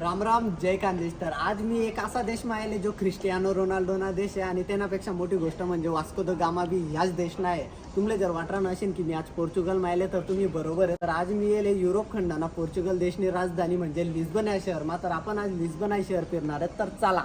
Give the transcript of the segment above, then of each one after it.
राम राम जय कांदेश. तर आज मी एक असा देश माहिले जो ख्रिस्टियानो रोनाल्डोना देश आहे आणि त्यापेक्षा मोठी गोष्ट म्हणजे वास्को द गामा बी ह्याच देशना आहे तुमले जर वाटणार नसेल की मी आज पोर्चुगल माहिले तर तुम्ही बरोबर आहे. तर आज मी येले युरोप खंडाना पोर्चुगल देशनी राजधानी म्हणजे लिस्बन या शहर. मा तर आपण आज लिस्बन या शहर फिरणार आहे तर चला.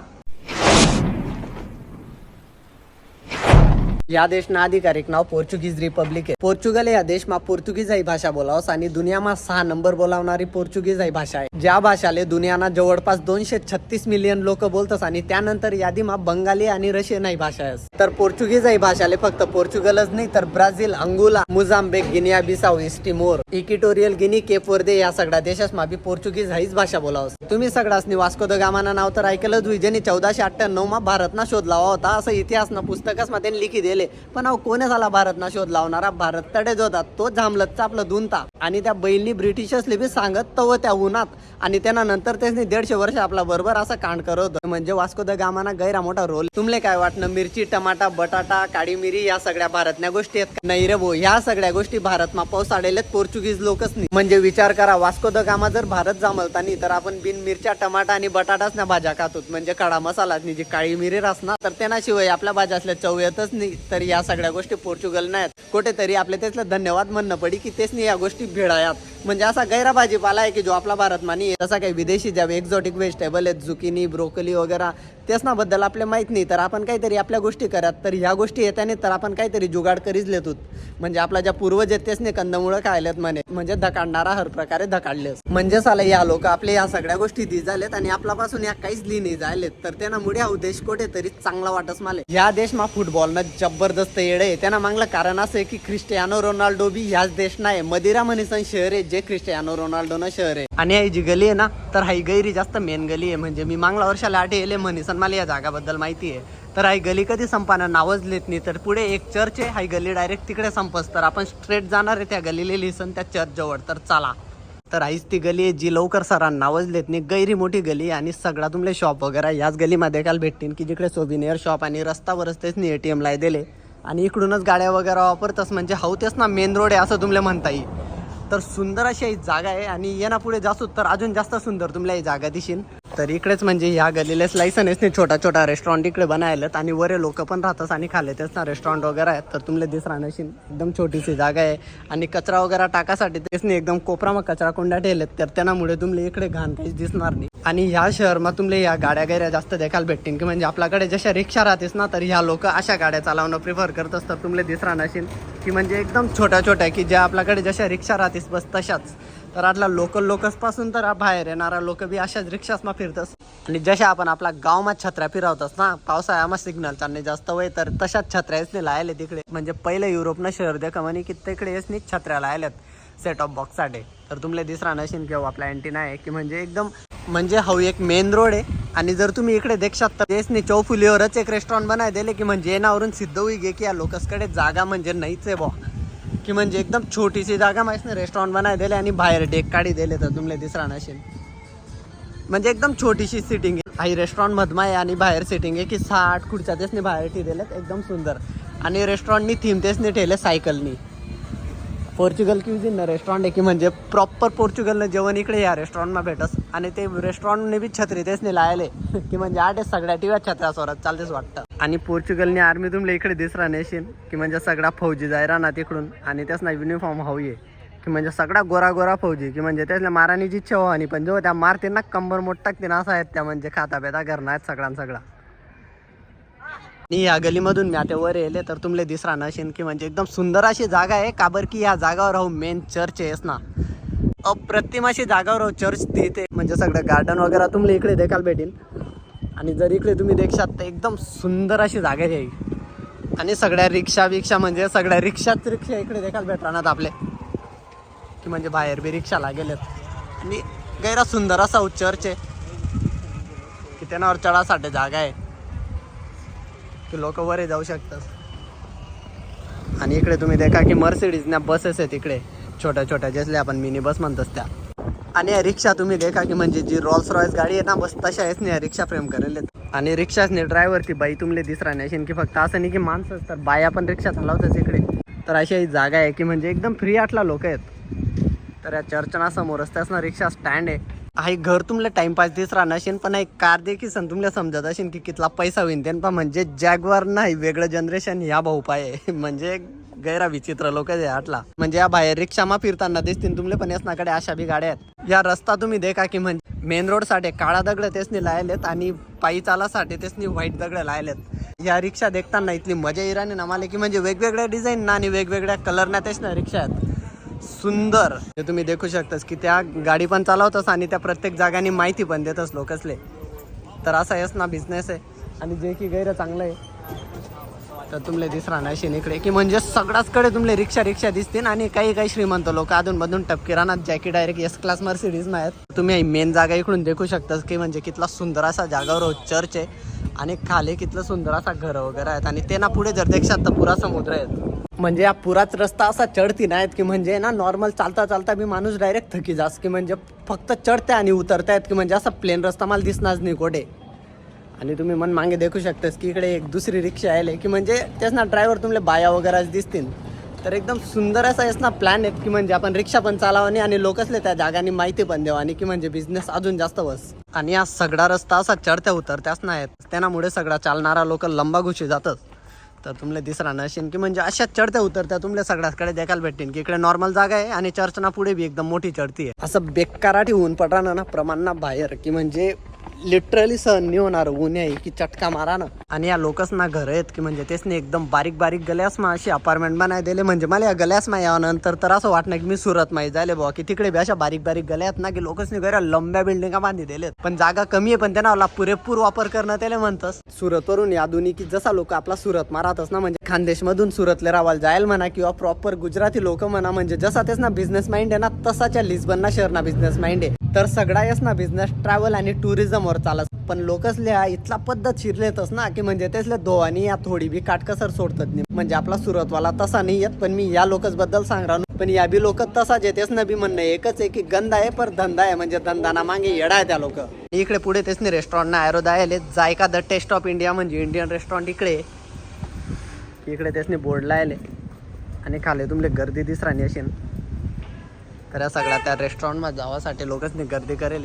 या देशना आधिकारिक नाव पोर्चुगीज रिपब्लिक आहे. पोर्चुगल या देशमा पोर्तुगीज ही भाषा बोलावस आणि दुनियामा सहा नंबर बोलावणारी पोर्चुगीज ही भाषा आहे. ज्या भाषाले दुनियाना जवळपास दोनशे छत्तीस मिलियन लोक बोलतात आणि त्यानंतर यादीमा बंगाली आणि रशियन ही भाषा आहे तर पोर्चुगीज ही भाषाले फक्त पोर्चुगलच नाही तर Brazil Angola Mozambique Guinea Bissau East Timor Equatorial Guinea Cape Verde या सगळ्या देशासमा बी पोर्चुगीज हीच भाषा बोलावस तुम्ही सगळ्यासनी वास्को द गामाना नाव तर ऐकलंच होई ज्यांनी चौदाशे अठ्ठ्याण्णव मा भारतना शोध लावा होता असं इतिहास ना पुस्तकास त्यांनी लिखी दिले पण अहो कोणी झाला भारतना शोध लावणारा? भारत तडेच होता तो झामलतचा आपलं दुनता. आणि त्या बैलनी ब्रिटिशर्सले बी सांगत तव त्या उन्हात. आणि त्यांना नंतर त्यांनी दीडशे वर्ष आपला बरोबर असा कांड करत म्हणजे वास्को द गामाना गैरा मोठा रोल. तुमले काय वाटणं मिरची टमाटा बटाटा काळी मिरी या सगळ्या भारतल्या गोष्टी आहेत. नाही रे भो ह्या सगळ्या गोष्टी भारतमा पावसाळेलेत पोर्चुगीज लोकच नाही म्हणजे विचार करा वास्को द गामा जर भारत जामलता नाही तर आपण बिन मिरच्या टमाटा आणि बटाटाच ना भाज्या खातोत म्हणजे काळा मसाला जी काळी मिरी असणार तर त्यांनाशिवाय आपल्या भाज्या असल्या चव येतच नाही. तर या सगळ्या गोष्टी पोर्चुगल नाहीत कुठेतरी आपले त्यातलं धन्यवाद म्हणणं पडी की तेच नाही या गोष्टी भिडायात म्हणजे असा गैरा भाजीपाला आहे की जो आपला भारत मानी आहे. तसा काही विदेशी ज्या एक्झॉटिक व्हेजिटेबल आहेत झुकिनी ब्रोकली वगैरे त्यासना बद्दल माहीत माहीत नाही. तर आपण काहीतरी आपल्या गोष्टी करत. तर ह्या गोष्टी येत्याने तर आपण काहीतरी जुगाड करीच लेतो म्हणजे आपला ज्या पूर्वज आहेत तेचने कंदमुळं खायलेत म्हणे. म्हणजे धकाडणारा हर प्रकारे धकाडलेस. म्हणजे साला या लोक आपले या सगळ्या गोष्टी दी झालेत आणि आपल्यापासून या काहीच लिहिणी झालेत. तर त्यांना मुळे हा देश कुठेतरी चांगला वाटस माले. ह्या देशमा फुटबॉलनं जबरदस्त येडे आहे. त्यांना मागलं कारण असं आहे की क्रिस्टियानो रोनाल्डो बी ह्याच देश नाही. मदिरा म्हणीसन शहर आहे जे क्रिस्टियानो रोनाल्डोनं शहर आहे. आणि ही जी गली आहे ना तर ही गैरी जास्त मेन गली आहे. म्हणजे मी मागल्या वर्षाला आठ येले म्हणीसन मला या जागाबद्दल माहिती आहे. तर ही गली कधी संपाना नावच लेत नाही. तर पुढे एक चर्च आहे ही गली डायरेक्ट तिकडे संपस. तर आपण स्ट्रेट जाणार आहे त्या गलीला लिहिसन त्या चर्च जवळ. तर चला. तर आईच ती गली आहे जी लवकर सरांना नावच लेत नाही. गैरी मोठी गली आहे आणि सगळा तुमले शॉप वगैरे याच गलीमध्ये काल भेटतील की जिकडे सोबिनियर शॉप आणि रस्ता तेच नाही एटीएम ला दिले. आणि इकडूनच गाड्या वगैरे वापरतस म्हणजे हाऊ तेच ना मेन रोड आहे असं तुमले म्हणता येईल. तर सुंदर अशी ही जागा आहे आणि येणा पुढे जास्त तर अजून जास्त सुंदर तुम्हाला ही जागा दिसेल. तर इकडेच म्हणजे ह्या गलीलेच लायसन छोटा छोटा रेस्टॉरंट इकडे बनायलेत आणि वरे लोक पण राहतात आणि खाले तेच ना रेस्टॉरंट वगैरे आहेत. तर तुमले दिस राहण्याशी एकदम छोटीशी जागा आहे. आणि कचरा वगैरे टाकासाठी तेच नाही एकदम कोपरा मग कचरा कुंड्या ठेवलेत. तर त्यामुळे तुमले इकडे घाण काहीच दिसणार नाही. आणि ह्या शहरमा तुमले या गाड्या गाड्या जास्त देखायला भेटतील की म्हणजे आपल्याकडे जशा रिक्षा राहतेस ना तर ह्या लोक अशा गाड्या चालवणं प्रिफर करत असतात तुमले दिस राहण्याशी की म्हणजे एकदम छोट्या छोट्या की ज्या आपल्याकडे जशा रिक्षा राहतेस बस तशाच. तर आपला लोकल लोकसपासून तर बाहेर येणारा लोक बी अशाच रिक्षासमा फिरतस. आणि जशा आपण आपला गावमा छत्र्या फिरवतस ना पावसाळ्यामा सिग्नल चालणे जास्त वय तर तशाच छत्र्या नाही लायले तिकडे. म्हणजे पहिलं युरोपनं शहर देखा म्हणे की तिकडे येसनी नाही छत्र्या लायल्यात सेट ऑफ बॉक्ससाठी तर तुमले दिसरा नशीन किंवा आपला अँटीना आहे की म्हणजे एकदम म्हणजे हा एक मेन रोड आहे. आणि जर तुम्ही इकडे देखशात तर तेच नाही चौफुलीवरच एक रेस्टॉरंट बनाय दिले की म्हणजे येणावरून सिद्ध होई गे की या लोकसकडे जागा म्हणजे नाहीच आहे बॉ की म्हणजे एकदम छोटीशी जागा माहीत नाही रेस्टॉरंट बनाय दिले आणि बाहेर डेक काढी दिले तर तुमले दिसरा नसेल म्हणजे एकदम छोटीशी सिटिंग आहे. आई रेस्टॉरंट मधमा आहे आणि बाहेर सिटिंग आहे की साठ खुर्च्या तेच बाहेर बाहेर ठेवलेत एकदम सुंदर. आणि रेस्टॉरंटनी थीम तेच नाही ठेवले सायकलनी पोर्चुगल क्युझिन ना रेस्टॉरंट आहे की म्हणजे प्रॉपर पोर्चुगलनं जेवण इकडे या रेस्टॉरंटमा भेटस. आणि ते रेस्टॉरंटने बी छत्री तेच नाही लायले. की म्हणजे आठ सगळ्या टीव्या छत्र्या स्वरात चालतेच वाटतं. आणि पोर्चुगलने आर्मी तुमले इकडे दिसरा नेशीन की म्हणजे सगळा फौजी जायरा ना तिकडून आणि त्याच ना युनिफॉर्म हवी आहे. की म्हणजे सगळा गोरा गोरा फौजी की म्हणजे त्यातल्या मारानीची इच्छा हो आणि पण जेव्हा त्या मारते ना कंबर मोठ टाकते ना आहेत त्या म्हणजे खाता पेता करणार आहेत सगळ्यां सगळा. आणि या गलीमधून मी आता वर येले तर तुमले दिसरा नशीन की म्हणजे एकदम सुंदर अशी जागा आहे. काबर की या जागावर राहू मेन चर्च आहेस ना. अप्रतिम अशी जागावर चर्च तिथे. म्हणजे सगळं गार्डन वगैरे तुम्हाला इकडे देखायला भेटेल. आणि जर इकडे तुम्ही देखशात तर एकदम सुंदर अशी जागा आहे. आणि सगळ्या रिक्षा बिक्षा म्हणजे सगळ्या रिक्षाच रिक्षा इकडे देखायला भेटणार आपले. की म्हणजे बाहेर बी रिक्षा लागेल आणि गैरा सुंदर असा हो चर्च आहे. की त्यांना चढासाठी जागा आहे. की लोक वरे जाऊ शकतात. आणि इकडे तुम्ही देखा की मर्सिडीज ना बसेस आहेत इकडे. छोट्या छोट्या जसल्या आपण मिनी बस म्हणतात त्या. आणि या रिक्षा तुम्ही देखा की म्हणजे जी रॉल्स रॉयस गाडी आहे ना बस तशा आहेच नाही रिक्षा फ्रेम करेल आणि रिक्षाच ड्रायव्हर ती बाई तुमले दिस राहण्याशी की फक्त असं नाही की माणसंच तर बाया पण रिक्षा चालवतच इकडे. तर अशी ही जागा आहे की म्हणजे एकदम फ्री आटला लोक आहेत. तर या चर्चना समोरच ना रिक्षा स्टँड आहे. हाय घर तुमले टाइमपास दिस राहणार पण एक कार देखील सन तुमले समजत असेल की कितला पैसा होईन. त्यान पण म्हणजे जॅगवार नाही वेगळं जनरेशन ह्या भाऊ पाय म्हणजे गैरा विचित्र लोक आहे आटला म्हणजे या बाहेर रिक्षामा फिरताना दिसतील तुमले पण यासनाकडे अशा बी गाड्या आहेत. या रस्ता तुम्ही देखा की म्हणजे मेन रोडसाठी काळा दगड तेचनी लायलेत आणि पायी चालासाठी तेचनी व्हाईट दगड लायलेत. या रिक्षा देखताना इथली मजा इराणी ना मला की म्हणजे वेगवेगळ्या डिझाईन ना आणि वेगवेगळ्या कलर ना तेच ना रिक्षा आहेत. सुंदर. हे तुम्ही देखू शकतास की त्या गाडी पण चालवतस आणि त्या प्रत्येक जागाने माहिती पण देतस लोकसले. तर असा यस ना बिझनेस आहे. आणि जे की गैर चांगलं आहे. तर तुमले दिस राहणार इकडे की म्हणजे सगळ्याचकडे तुमले रिक्षा रिक्षा दिसतील आणि काही काही श्रीमंत लोक अधून मधून टपके राहणार जॅकी डायरेक्ट एस क्लास मर्सिडीज नाहीत तुम्ही मेन जागा इकडून देखू शकतास की म्हणजे कितला सुंदर असा जागावर चर्च आहे आणि खाली कितलं सुंदर असा घर वगैरे आहेत. आणि ते ना पुढे जर देशात तर पुरा समुद्र आहेत. म्हणजे हा पुराच रस्ता असा चढती नाहीत की म्हणजे ना नॉर्मल चालता चालता मी माणूस डायरेक्ट थकी जास की म्हणजे फक्त चढते आणि उतरतायत की म्हणजे असा प्लेन रस्ता मला दिसणार नाही कोठे. आणि तुम्ही मन मागे देखू शकतास की इकडे एक दुसरी रिक्षा आले की म्हणजे तेच ना ड्रायव्हर तुमले बाया वगैरे दिसतील. तर एकदम सुंदर असा असं ना प्लॅन आहेत की म्हणजे आपण रिक्षा पण चालावणी आणि लोकसले त्या जागांनी माहिती पण द्यावा आणि की म्हणजे बिझनेस अजून जास्त बस. आणि हा सगळा रस्ता असा चढत्या उतरत्याच नाही त्यामुळे सगळा चालणारा लोक लंबा घुशी जातात. तर तुमले दिसरा नशीन की म्हणजे अशा चढत्या उतरत्या तुमले सगळ्याकडे देखायला भेटतील की इकडे नॉर्मल जागा आहे आणि चर्चना पुढे बी एकदम मोठी चढती आहे. असं बेकाराठी होऊन पडणार ना प्रमाण ना बाहेर की म्हणजे लिटरली सहन नाही होणार ऊन आहे की चटका मारा ना. आणि या लोकच ना घर आहेत की म्हणजे तेच एकदम बारीक बारीक गल्यास मा अशी अपार्टमेंट बनाय दिले. म्हणजे मला या गल्यास मा यावनंतर तर असं वाटणं की मी सुरत माहीत झाले बुवा की तिकडे बी अशा बारीक बारीक गल्या आहेत ना की लोकच घर लंब्या बिल्डिंगा बांधी दिलेत. पण जागा कमी आहे पण त्यांना पुरेपूर वापर करणं त्याला म्हणतस. सुरतवरून या दोन्ही की जसा लोक आपला सुरत मारतच ना म्हणजे खानदेश मधून सुरतले रावाल जायल म्हणा किंवा प्रॉपर गुजराती लोक म्हणा म्हणजे जसा तेच ना बिझनेस माइंड आहे ना तसाच्या लिस्बन ना शहर ना बिझनेस माइंड आहे. तर सगळा येस ना बिझनेस ट्रॅव्हल आणि टुरिझमवर चालत. पण लोकसल्या इथला पद्धत शिरलेतच ना की म्हणजे त्यासल्या दोवानी या थोडी बी काटकसर सोडतात नाही म्हणजे आपला सुरतवाला तसा नाही येत पण मी या लोकसबद्दल सांगणार. पण या बी लोक तसाच येतेच ना बी म्हणणं एकच आहे की गंध आहे पर धंदा आहे. म्हणजे धंदाना मागे येडा आहे त्या लोक. इकडे पुढे तेच नाही रेस्टॉरंट ना आयरोदा आले Zayka the taste of India म्हणजे इंडियन रेस्टॉरंट इकडे. इकडे तेच नाही बोर्ड लायले. आणि खाले तुमले गर्दी दिस राहणी असेल तर या सगळ्या त्या रेस्टॉरंटमध्ये जावासाठी लोकच गर्दी करेल.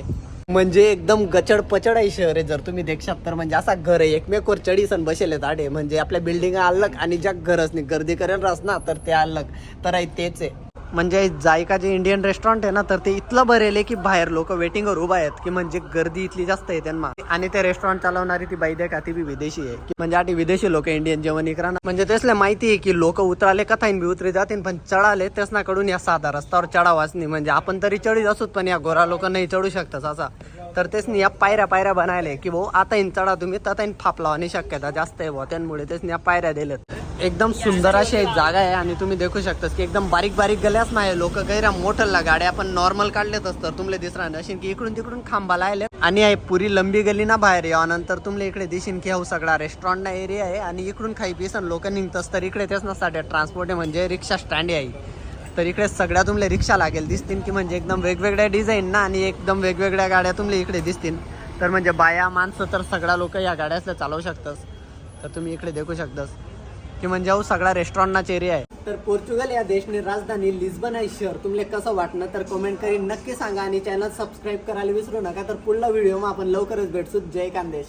म्हणजे एकदम गचड पचड आहे शहर आहे जर तुम्ही देखशात तर. म्हणजे असा घर आहे एकमेकवर चढीसन बसेले ताडे म्हणजे आपल्या बिल्डिंग अलग. आणि ज्या घरच नाही गर्दी करेल रस ना तर ते अलग. तर आहे तेच आहे. म्हणजे जायका जे इंडियन रेस्टॉरंट आहे ना तर ते इतलं बरेल आहे की बाहेर लोक वेटिंगवर उभा आहेत की म्हणजे गर्दी इथली जास्त आहे त्यांना. आणि ते रेस्टॉरंट चालवणारी ती बाई का ती बी विदेशी आहे. की म्हणजे आधी विदेशी लोक इंडियन जेवण इकरा म्हणजे तेसले माहिती आहे की लोक उतराले कथाईन बी उतरी जातील पण चढाले तेसनाकडून या साधा रस्त्यावर चढावाच नाही. म्हणजे आपण तरी चढीत असोत पण या गोरा लोक नाही चढू शकतात असा. तर तेच या पायऱ्या पायऱ्या बनायले की भाऊ आता इन चढा तुम्ही तर फाप लावणे शक्यता जास्त आहे भाऊ. त्यामुळे तेच या पायऱ्या दिल्यात. एकदम सुंदर अशी एक जागा आहे आणि तुम्ही देखू शकतास की एकदम बारीक बारीक गल्याच नाही लोक गैरा मोठलला गाड्या आपण नॉर्मल काढलेतच तर तुमले दिसणार अशी की इकडून तिकडून खांबा लायले आणि आहे पुरी लंबी गली ना बाहेर यानंतर तुमले इकडे दिशीन की हा सगळा रेस्टॉरंट ना एरिया आहे. आणि इकडून खाई पिसन लोक निघतस तर इकडे तेच नसतात ट्रान्सपोर्ट आहे. म्हणजे रिक्षा स्टँड आहे. तर इकडे सगळ्या तुमले रिक्षा लागेल दिसतील की म्हणजे एकदम वेगवेगळ्या डिझाईन ना आणि एकदम वेगवेगळ्या गाड्या तुमले इकडे दिसतील तर म्हणजे बाया माणसं तर सगळ्या लोक या गाड्यासला चालवू शकतात तर तुम्ही इकडे देखू शकतास. की म्हणजे अहो सगळा रेस्टॉरंटनाच एरिया आहे. तर पोर्चुगल या देशने राजधानी लिस्बन आहे शहर. तुम्हाला कसं वाटणं तर कमेंट करीन. नक्की सांगा आणि चॅनल सबस्क्राईब करायला विसरू नका. तर पुढला व्हिडिओ मग आपण लवकरच भेटतो जय कांदेश.